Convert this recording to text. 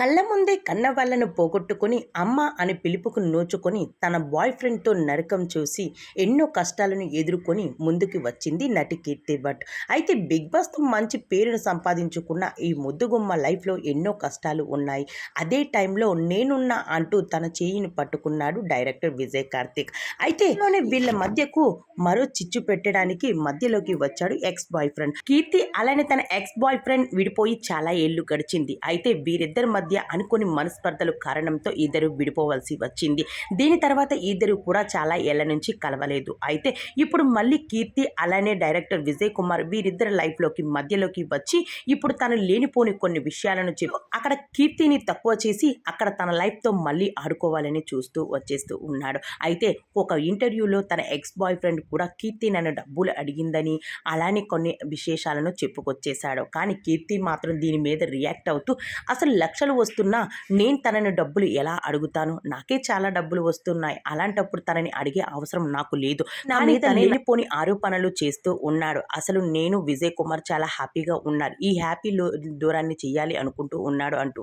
కళ్ళ ముందే కన్న వాళ్ళను పోగొట్టుకుని అమ్మ అని పిలుపుకు నోచుకొని తన బాయ్ ఫ్రెండ్తో నరకం చూసి ఎన్నో కష్టాలను ఎదుర్కొని ముందుకు వచ్చింది నటి కీర్తి భట్. అయితే బిగ్ బాస్తో మంచి పేరును సంపాదించుకున్న ఈ ముద్దుగుమ్మ లైఫ్లో ఎన్నో కష్టాలు ఉన్నాయి. అదే టైంలో నేనున్నా అంటూ తన చేయిని పట్టుకున్నాడు డైరెక్టర్ విజయ్ కార్తిక్. అయితే వీళ్ళ మధ్యకు మరో చిచ్చు పెట్టడానికి మధ్యలోకి వచ్చాడు ఎక్స్ బాయ్ ఫ్రెండ్. కీర్తి అలానే తన ఎక్స్ బాయ్ ఫ్రెండ్ విడిపోయి చాలా ఏళ్ళు గడిచింది. అయితే వీరిద్దరి మధ్య అనుకోని మనస్పర్ధలు కారణంతో ఇద్దరు విడిపోవలసి వచ్చింది. దీని తర్వాత ఇద్దరు కూడా చాలా ఏళ్ళ నుంచి కలవలేదు. అయితే ఇప్పుడు మళ్ళీ కీర్తి అలానే డైరెక్టర్ విజయ్ కుమార్ వీరిద్దరి లైఫ్లోకి మధ్యలోకి వచ్చి ఇప్పుడు తను లేనిపోని కొన్ని విషయాలను చెప్పి అక్కడ కీర్తిని తక్కువ చేసి అక్కడ తన లైఫ్తో మళ్ళీ ఆడుకోవాలని చూస్తూ వచ్చేస్తూ ఉన్నాడు. అయితే ఒక ఇంటర్వ్యూలో తన ఎక్స్ బాయ్ ఫ్రెండ్ కూడా కీర్తి నన్ను డబ్బులు అడిగిందని అలానే కొన్ని విశేషాలను చెప్పుకొచ్చేశాడు. కానీ కీర్తి మాత్రం దీని మీద రియాక్ట్ అవుతూ అసలు లక్షలు వస్తున్నా నేను తనని డబ్బులు ఎలా అడుగుతాను? నాకే చాలా డబ్బులు వస్తున్నాయి. అలాంటప్పుడు తనని అడిగే అవసరం నాకు లేదు. నా మీద లేనిపోని ఆరోపణలు చేస్తూ ఉన్నాడు. అసలు నేను విజయ్ కుమార్ చాలా హ్యాపీగా ఉన్నారు. ఈ హ్యాపీ దూరాన్ని చేయాలి అనుకుంటూ ఉన్నాడు అంటూ.